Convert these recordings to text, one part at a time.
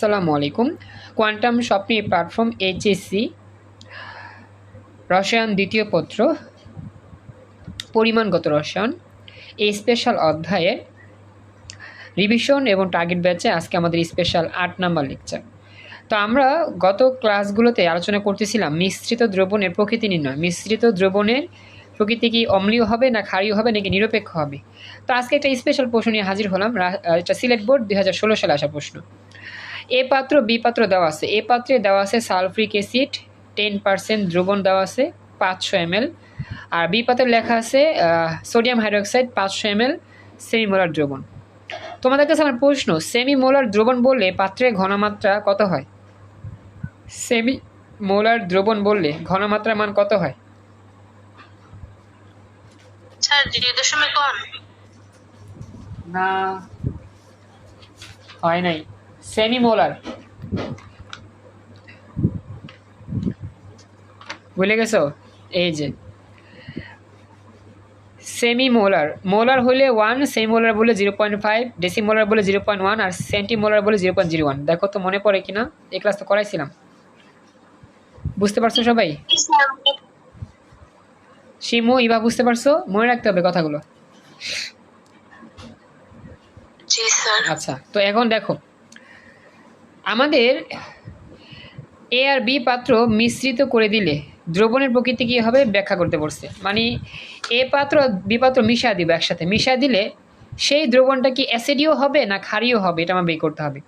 আসসালামু আলাইকুম quantum স্বপ্নি platform HSC রসায়ন দ্বিতীয় পত্র, পরিমাণগত রসায়ন। এই স্পেশাল অধ্যায়ের রিভিশন এবং টার্গেট ব্যাচে আজকে আমাদের স্পেশাল আট নাম্বার লেকচার তো আমরা গত ক্লাসগুলোতে আলোচনা করতেছিলাম মিশ্রিত দ্রবণের প্রকৃতি নির্ণয়। মিশ্রিত দ্রবণের প্রকৃতি কি অম্লীয় হবে না ক্ষারীয় হবে নাকি নিরপেক্ষ হবে? তো আজকে একটা স্পেশাল প্রশ্ন নিয়ে হাজির হলাম। এটা সিলেট বোর্ড দুই হাজার ষোলো সালে আসা প্রশ্ন। এ পাত্র বি পাত্র দেওয়া আছে। এ পাত্রে দেওয়া আছে সালফ্রিক অ্যাসিড টেন পার্সেন্ট দ্রবণ দেওয়া আছে পাঁচশো এম আর বি পাত্রে লেখা আছে সোডিয়াম হাইড্রোক্সাইড পাঁচশো এম এল সেমিমোলার দ্রবণ। তোমাদের কাছে আমার প্রশ্ন সেমি মোলার দ্রবণ বললে পাত্রের ঘনমাত্রা কত হয়? সেমি মোলার দ্রবণ বললে ঘনমাত্রার মান কত হয়? না হয় নাই। সেমি মোলার ভুলে গেছো? এই যে। সেমি মোলার মোলার হলে ওয়ান সেমি মোলার বলে zero point five deci molar বলে জিরো পয়েন্ট ওয়ান আর সেন্টি মোলার বলে জিরো পয়েন্ট জিরো ওয়ান দেখো তো মনে পড়ে কিনা? এই ক্লাস তো করাইছিলাম। বুঝতে পারছ সবাই? শিমু ইবা বুঝতে পারছ? মনে রাখতে হবে কথাগুলো। আচ্ছা তো এখন দেখো। আমাদের এ আর বি পাত্র মিশ্রিত করে দিলে দ্রবণের প্রকৃতি কী হবে? ব্যাখ্যা করতে বলছে। মানে এ পাত্র বি পাত্র মিশা দিব একসাথে। মিশা দিলে সেই দ্রবণটা কি অ্যাসিডিও হবে না ক্ষারীয় হবে? এটা আমার বের করতে হবে।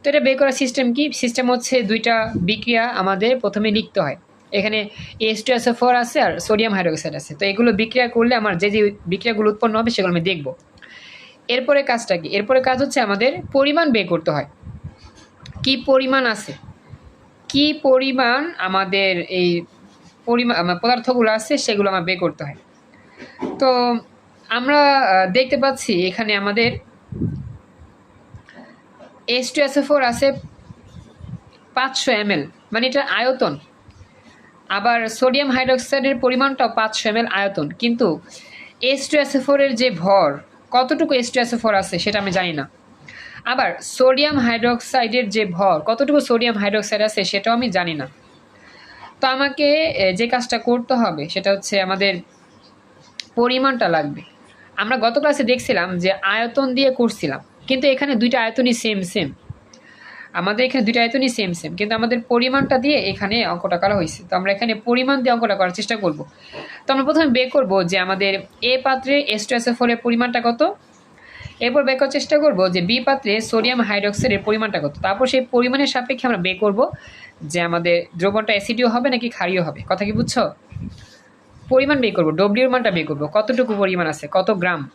তো এটা বের করার সিস্টেম কি? সিস্টেম হচ্ছে দুইটা বিক্রিয়া আমাদের প্রথমে লিখতে হয়। এখানে এস টু এস ফোর আছে আর সোডিয়াম হাইড্রোক্সাইড আছে। তো এগুলো বিক্রিয়া করলে আমার যে যে বিক্রিয়াগুলো উৎপন্ন হবে সেগুলো আমি দেখব। এরপরে কাজটা কি? এরপরে কাজ হচ্ছে আমাদের পরিমাণ বের করতে হয়। কি পরিমাণ আছে? কি পরিমাণ আমাদের এই পরিমাণ পদার্থগুলো আছে, সেগুলো আমার বের করতে হয়। তো আমরা দেখতে পাচ্ছি এখানে আমাদের এস টু এস ফোর আছে পাঁচশো এম মানে এটা আয়তন। আবার সোডিয়াম হাইড্রোক্সাইডের পরিমাণটাও পাঁচশো এম আয়তন। কিন্তু এস টু এস ফোরের যে ভর, কতটুকু এস টু এস ফোর আছে সেটা আমি জানি না। আবার সোডিয়াম হাইড্রোক্সাইডের যে ভর, কতটুকু সোডিয়াম হাইড্রোক্সাইড আছে সেটাও আমি জানি না। তো আমাকে যে কাজটা করতে হবে সেটা হচ্ছে আমাদের পরিমাণটা লাগবে। আমরা গত ক্লাসে দেখছিলাম যে আয়তন দিয়ে করছিলাম, কিন্তু এখানে দুইটা আয়তনই সেম সেম আমাদের এখানে দুইটা আয়তনই সেম সেম কিন্তু আমাদের পরিমাণটা দিয়ে এখানে অঙ্কটা করা হয়েছে। তো আমরা এখানে পরিমাণ দিয়ে অঙ্কটা করার চেষ্টা করব। তো আমরা প্রথমে বের করব যে আমাদের এ পাত্রে এস টু এস পরিমাণটা কত? এরপর বের করার চেষ্টা করব যে বি পাত্রে সোডিয়াম হাইড্রোক্সাইডের পরিমাণটা কত। তারপর সেই পরিমাণের সাপেক্ষে আমরা বের করব যে আমাদের দ্রবণটা অ্যাসিডিও হবে নাকি ক্ষারীয় হবে। কথা কি বুঝছ? পরিমাণ বের করব ডব্লিউর মানটা বের করব। কতটুকু পরিমাণ আছে? কত গ্রাম?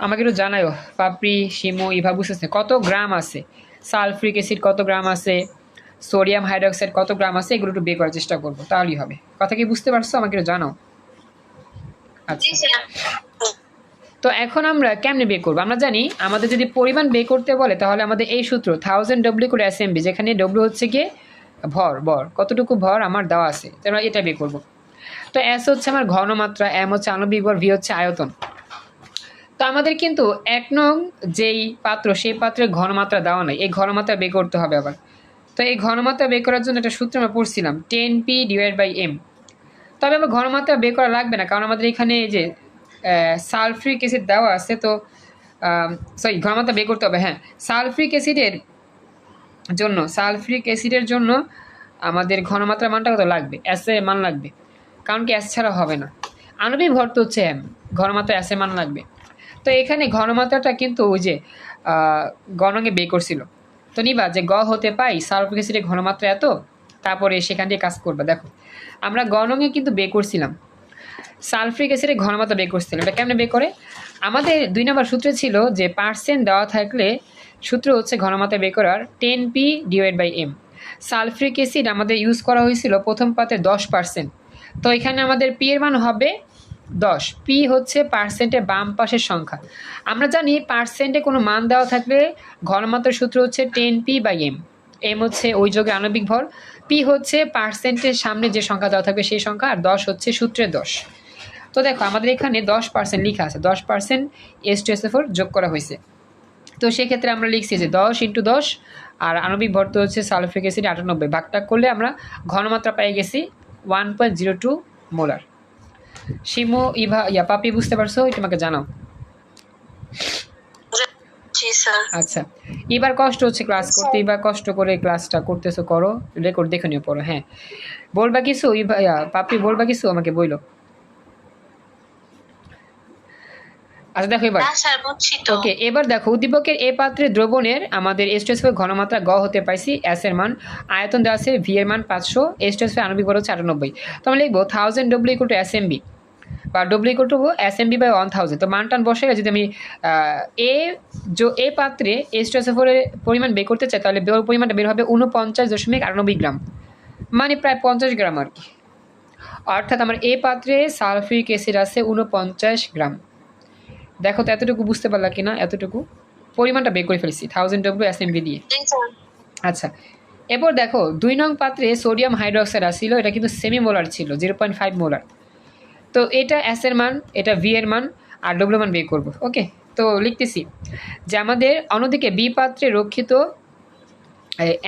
আমাকে একটু জানাও পাপড়ি, শিমু ইভা বুঝতেছে কত গ্রাম আছে? সালফ্রিক অ্যাসিড কত গ্রাম আছে? সোডিয়াম হাইড্রক্সাইড কত গ্রাম আছে? এগুলো একটু বের করার চেষ্টা করব। তাহলেই হবে। কথা কি বুঝতে পারছ? আমাকে একটু জানাও। আচ্ছা। তো এখন আমরা কেমনে বের করব? আমরা জানি আমাদের যদি পরিমাণ বের করতে বলে, তাহলে আমাদের এই সূত্র থাউজেন্ড ডব্লিউ করে এসএমবি যেখানে ডব্লিউ হচ্ছে গিয়ে ভর ভর। কতটুকু ভর আমার দেওয়া আছে? তো আমরা এটা বের করব। তো এস হচ্ছে আমার ঘনমাত্রা এম হচ্ছে আণবিক ভর ভি হচ্ছে আয়তন। তো আমাদের কিন্তু এক নং যেই পাত্র, সেই পাত্রের ঘনমাত্রা দেওয়া নাই। এই ঘনমাত্রা বের করতে হবে আবার। তো এই ঘনমাত্রা বের করার জন্য একটা সূত্র আমরা পড়ছিলাম ten P divide by M তবে আমার ঘনমাত্রা বের করা লাগবে না, কারণ আমাদের এখানে যে সালফ্রিক অ্যাসিড দেওয়া আছে, তো সরি ঘনমাত্রা বের করতে হবে হ্যাঁ। সালফ্রিক অ্যাসিডের জন্য, সালফ্রিক অ্যাসিডের জন্য আমাদের ঘনমাত্রা মানটা কত লাগবে? অ্যাসে মান লাগবে। কারণ কি অ্যাস ছাড়া হবে না। আণবিক ভর তো হচ্ছে এম ঘনমাত্রা অ্যাসে মান লাগবে। তো এখানে ঘনমাত্রাটা কিন্তু ওই যে গণকে বের করছিল। তো নিবা যে গ হতে পাই, সালফ্রিক অ্যাসিডের ঘনমাত্রা এত, তারপরে সেখান দিয়ে কাজ করবা। দেখো, আমরা গণকে কিন্তু বের করছিলাম। সালফ্রিক অ্যাসিডের ঘনমাত্রা বের করছিলাম এটা কেমনে বের করে? আমাদের দুই নম্বর সূত্রে ছিল যে পার্সেন্ট দেওয়া থাকলে সূত্র হচ্ছে ঘনমাত্রা বের করার ten P divide by M sulphuric acid আমাদের ইউজ করা হয়েছিল প্রথম পাতে দশ পার্সেন্ট তো এখানে আমাদের পি এর মান হবে দশ। পি হচ্ছে পার্সেন্টের বাম পাশের সংখ্যা। আমরা জানি পার্সেন্টে কোনো মান দেওয়া থাকলে ঘনমাত্রার সূত্র হচ্ছে ten P by M M হচ্ছে ওই যোগে আণবিক ভর। পি হচ্ছে পার্সেন্টের সামনে যে সংখ্যা দেওয়া থাকবে সেই সংখ্যা, আর দশ হচ্ছে সূত্রের দশ। তো দেখো আমাদের এখানে দশ পার্সেন্ট লেখা আছে দশ percent S two S four যোগ করা হয়েছে। তো সেক্ষেত্রে আমরা লিখছি যে দশ ইন্টু দশ আর আণবিক ভর তো হচ্ছে সালফিক অ্যাসিড আটানব্বই। ভাগটাগ করলে আমরা ঘনমাত্রা পেয়ে গেছি one point zero two molar Shimu Eva ইয়া পাপি বুঝতে পারছ? আমাকে জানাও। আচ্ছা এবার কষ্ট হচ্ছে ক্লাস করতে এবার কষ্ট করে ক্লাসটা করতেছো করো রেকর্ড দেখে নিও পড়ো হ্যাঁ। বলবা কিছু ইভা পাপি বলবা কিছু আমাকে বইলো। আচ্ছা দেখো এবার। ওকে এবার দেখো উদ্দীপকের এ পাত্রে দ্রবণের আমাদের স্টেসফের ঘনমাত্রা গ হতে পাইছি এস এর মান। আয়তন দেওয়া আছে ভি এর মান পাঁচশো স্টেসফের আণবিক বড় হচ্ছে আটানব্বই তো আমরা লিখব thousand W equal to S M B বা W equal to S M B by one thousand তো মান টান বসে যদি আমি এ যো এ পাত্রে স্টেসফের পরিমাণ বের করতে চাই তাহলে বের পরিমাণটা বের হবে উনপঞ্চাশ দশমিক আটানব্বই গ্রাম। মানে প্রায় পঞ্চাশ গ্রাম আর কি। অর্থাৎ আমার এ পাত্রে সালফিক অ্যাসিড আছে উনপঞ্চাশ গ্রাম। দেখো তো এতটুকু বুঝতে পারলা কিনা এতটুকু? পরিমাণটা বের করে ফেলেছি thousand W S M B দিয়ে। আচ্ছা। এরপর দেখো দুই নং পাত্রে সোডিয়াম হাইড্রোক্সাইড আসছিল এটা কিন্তু সেমি মোলার ছিল জিরো পয়েন্ট ফাইভ মোলার তো এটা এস এর মান এটা ভি এর মান আর ডব্লিউ মান বের করব ওকে তো লিখতেছি যে আমাদের অন্যদিকে বি পাত্রে রক্ষিত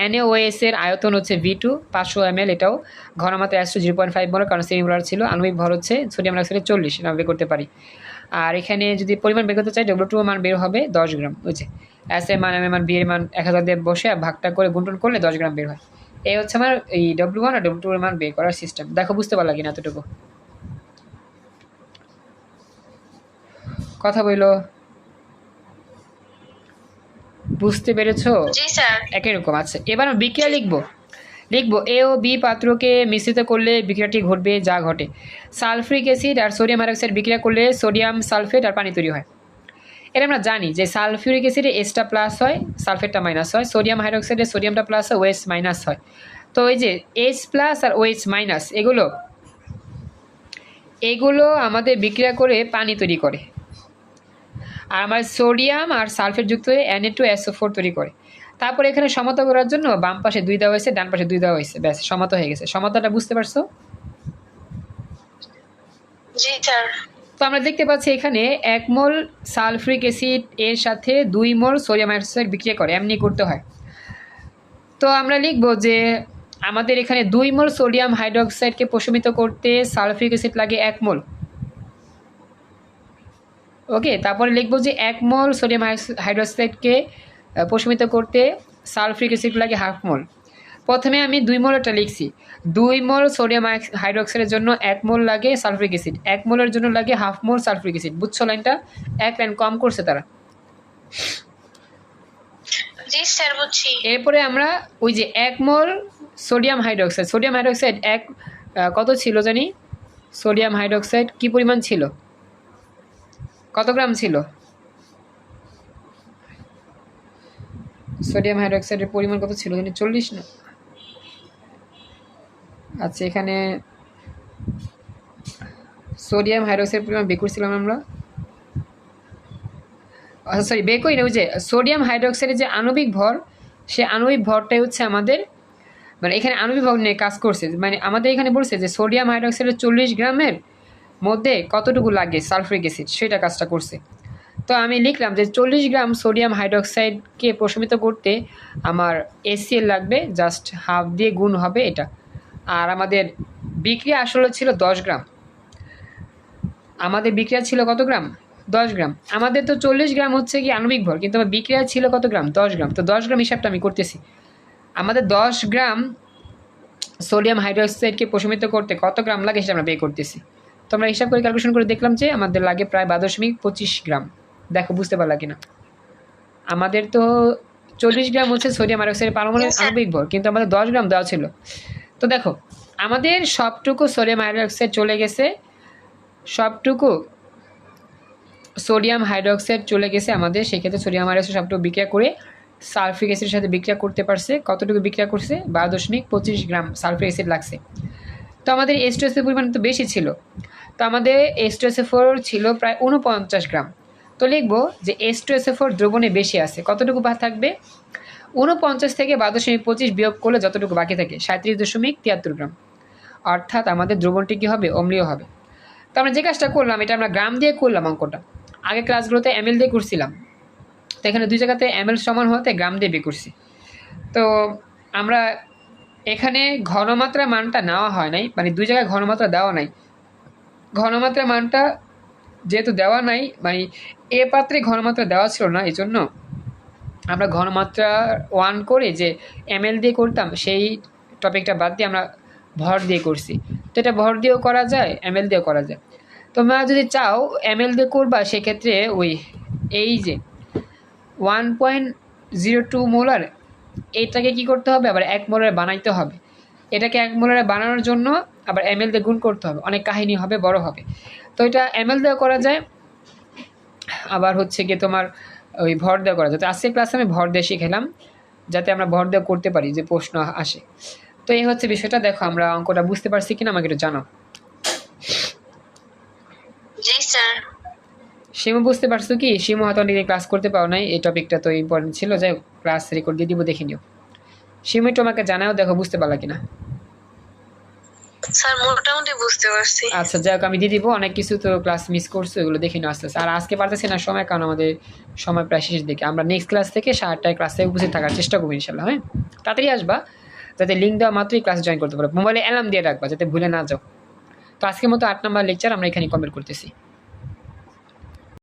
এনএওএস এর আয়তন হচ্ছে ভি টু পাঁচশো এম এল এটাও ঘনমাত্রা একশো জিরো পয়েন্ট ফাইভ মোলার কারণ সেমি মোলার ছিল আণবিক ভর হচ্ছে সোডিয়াম ডাইঅক্সাইডের চল্লিশ এটা বের করতে পারি। আর এখানে যদি পরিমাণ বের করতে চাই ডব্লিউ টু মান বের হবে দশ গ্রাম বুঝছে? এস এর মান এম এর মান বি এর মান এক হাজার দিয়ে বসে আর ভাগটা করে গুণটন করলে দশ গ্রাম বের হয়। এই হচ্ছে আমার এই ডব্লিউ ওয়ান আর ডব্লিউ টু এর মান বের করার সিস্টেম দেখো বুঝতে পারলা কিনা এতটুকু? কথা বলল বুঝতে পেরেছ? জি স্যার। একই রকম। আছে এবার আমি বিক্রিয়া লিখব। লিখব এ ও বি পাত্রকে মিশ্রিত করলে বিক্রিয়াটি ঘটবে, যা ঘটে। সালফ্রিক অ্যাসিড আর সোডিয়াম হাইড্রক্সাইড বিক্রিয়া করলে সোডিয়াম সালফেট আর পানি তৈরি হয়। এটা আমরা জানি যে সালফিউরিক অ্যাসিডে এসটা প্লাস হয় সালফেটটা মাইনাস হয়, সোডিয়াম হাইড্রক্সাইডে সোডিয়ামটা প্লাস হয় ওএস মাইনাস হয়। তো এই যে এস প্লাস আর ওএস মাইনাস এগুলো এগুলো আমাদের বিক্রিয়া করে পানি তৈরি করে। আর আমার সোডিয়াম আর সালফেট যুক্ত হয়ে N A two SO four তৈরি করে। তারপরে এখানে সমতা করার জন্য বাম পাশে দুই দেওয়া হয়েছে ডান পাশে দুই দেওয়া হয়েছে। ব্যাস সমতা হয়ে গেছে। সমতাটা বুঝতে পারছ? জি স্যার। তো আমরা দেখতে পাচ্ছি এখানে এক মোল সালফ্রিক অ্যাসিড এর সাথে দুই মোল সোডিয়াম হাইড্রোক্সাইড বিক্রিয়া করে। এমনি করতে হয়। তো আমরা লিখব যে আমাদের এখানে দুই মোল সোডিয়াম হাইড্রোক্সাইডকে প্রশমিত করতে সালফ্রিক অ্যাসিড লাগে এক মোল। ওকে তারপরে লিখব যে এক মোল সোডিয়াম হাইড্রোক্সাইডকে প্রশমিত করতে সালফ্রিক অ্যাসিড লাগে হাফ মোল। প্রথমে আমি দুই মোলটা লিখছি। দুই মোল সোডিয়াম হাই- হাইড্রোক্সাইডের জন্য এক মোল লাগে সালফ্রিক অ্যাসিড। এক মোলের জন্য লাগে হাফ মোল সালফ্রিক অ্যাসিড। বুঝছ লাইনটা? এক লাইন কম করছে তারা। জি স্যার বুঝছি। এরপরে আমরা ওই যে এক mole sodium hydroxide. Sodium hydroxide এক কত ছিল জানি? সোডিয়াম হাইড্রোক্সাইড কি পরিমাণ ছিল? কত গ্রাম ছিল? সোডিয়াম হাইড্রোক্সাইডের পরিমাণ কত ছিল? জানি চল্লিশ না? আচ্ছা এখানে সোডিয়াম হাইড্রোক্সাইডের পরিমাণ বের করছিলাম আমরা। আচ্ছা সরি বেকই না, ওই যে সোডিয়াম হাইড্রোক্সাইডের যে আণবিক ভর, সে আণবিক ভরটাই হচ্ছে আমাদের মানে এখানে আণবিক ভর নিয়ে কাজ করছে। মানে আমাদের এখানে বলছে যে সোডিয়াম হাইড্রোক্সাইডের চল্লিশ গ্রামের মধ্যে কতটুকু লাগে সালফ্রিক অ্যাসিড? সেটা কাজটা করছে। তো আমি লিখলাম যে চল্লিশ গ্রাম সোডিয়াম হাইড্রোক্সাইডকে প্রশমিত করতে আমার এসিএল লাগবে, জাস্ট হাফ দিয়ে গুণ হবে এটা। আর আমাদের বিক্রিয়া আসলে ছিল দশ গ্রাম। আমাদের বিক্রিয়া ছিল কত গ্রাম? দশ গ্রাম। আমাদের তো চল্লিশ গ্রাম হচ্ছে কি আণবিক ভর, কিন্তু আমার বিক্রিয়া ছিল কত গ্রাম? দশ গ্রাম। তো দশ গ্রাম হিসাবটা আমি করতেছি। আমাদের দশ গ্রাম সোডিয়াম হাইড্রোক্সাইডকে প্রশমিত করতে কত গ্রাম লাগে সেটা আমরা বের করতেছি। তো আমরা হিসাব করে ক্যালকুলেশন করে দেখলাম যে আমাদের লাগে প্রায় বারো দশমিক পঁচিশ গ্রাম। দেখো বুঝতে পারলা কিনা? আমাদের তো চল্লিশ গ্রাম হচ্ছে সোডিয়াম হাইড্রোক্সাইড পারমাণবিক আণবিক ভর কিন্তু আমাদের দশ গ্রাম দেওয়া ছিল। তো দেখো আমাদের সবটুকু সোডিয়াম হাইড্রোক্সাইড চলে গেছে সবটুকু সোডিয়াম হাইড্রোক্সাইড চলে গেছে আমাদের সেক্ষেত্রে সোডিয়াম হাইড্রোক্সাইড সবটুকু বিক্রিয়া করে সালফিক অ্যাসিডের সাথে বিক্রিয়া করতে পারছে। কতটুকু বিক্রিয়া করছে? বারো দশমিক পঁচিশ গ্রাম সালফিক অ্যাসিড লাগছে। তো আমাদের এস্টোসের পরিমাণ তো বেশি ছিল। তো আমাদের এস্টোসেফোর ছিল প্রায় উনপঞ্চাশ গ্রাম। তো লিখব যে এস্টোসেফোর দ্রবণে বেশি আছে। কতটুকু থাকবে? উনপঞ্চাশ থেকে বারো দশমিক পঁচিশ বিয়োগ করলে যতটুকু বাকি থাকে সাঁত্রিশ দশমিক তিয়াত্তর গ্রাম। অর্থাৎ আমাদের দ্রবণটি কী হবে? অম্লীয় হবে। তো আমরা যে কাজটা করলাম, এটা আমরা গ্রাম দিয়ে করলাম অঙ্কটা। আগে ক্লাসগুলোতে এমএল দিয়ে করছিলাম। তো এখানে দুই জায়গাতে এম এল সমান হতে গ্রাম দিয়ে বের করছি। তো আমরা এখানে ঘনমাত্রা মানটা নেওয়া হয় নাই মানে দুই জায়গায় ঘনমাত্রা দেওয়া নাই। ঘনমাত্রা মানটা যেহেতু দেওয়া নাই মানে এ পাত্রে ঘনমাত্রা দেওয়া ছিল না, এই জন্য আমরা ঘনমাত্রা ওয়ান করে যে এম দিয়ে করতাম, সেই টপিকটা বাদ দিয়ে আমরা ভর দিয়ে করছি। তো এটা ভর দিয়েও করা যায় এম দিয়েও করা যায়। তোমরা যদি চাও এম দিয়ে করবা, সেক্ষেত্রে ওই এই যে one point zero two molar এইটাকে কী করতে হবে? আবার এক মোলারে বানাইতে হবে। এটাকে এক মোলারে বানানোর জন্য আবার এম দিয়ে গুণ করতে হবে অনেক কাহিনী হবে বড় হবে। তো এটা এম এল দেওয়া করা যায় আবার হচ্ছে গিয়ে তোমার ওই ভর দেওয়া করা যায়। তো আজকে ক্লাসে আমি ভর দিয়ে শিখেলাম যাতে আমরা ভর দেওয়া করতে পারি যে প্রশ্ন আসে। তো এই হচ্ছে বিষয়টা দেখো আমরা অঙ্কটা বুঝতে পারছি কিনা আমাকে একটু জানো শিমু বুঝতে পারছ কি? শিমু হয়তো অনেকদিন ক্লাস করতে পারো নাই এই টপিকটা তো ইম্পর্টেন্ট ছিল যাই ক্লাস রেকর্ড দিয়ে দিব দেখে নিও। শিমু আমাকে জানাও দেখো বুঝতে পারলা কিনা? স্যার, মোটামুটি বুঝতে পারছি। আচ্ছা যাক, আমি দিয়ে দিব। অনেক কিছু তো ক্লাস মিস করছ, এগুলো দেখে নিও আস্তে আস্তে। আর আজকে পারতেছি না সময়, কারণ আমাদের সময় প্রায় শেষের দিকে। আমরা নেক্সট ক্লাস থেকে সাতটায় ক্লাসে উপস্থিত থাকার চেষ্টা করব ইনশাল্লাহ হ্যাঁ? তাড়াতাড়ি আসবা, যাতে লিঙ্ক দেওয়া মাত্রই ক্লাস জয়েন করতে পারো। মোবাইলে অ্যালার্ম দিয়ে রাখবা, যাতে ভুলে না যাও। তো আজকের মতো আট নম্বর লেকচার আমরা এখানে কমপ্লিট করতেছি।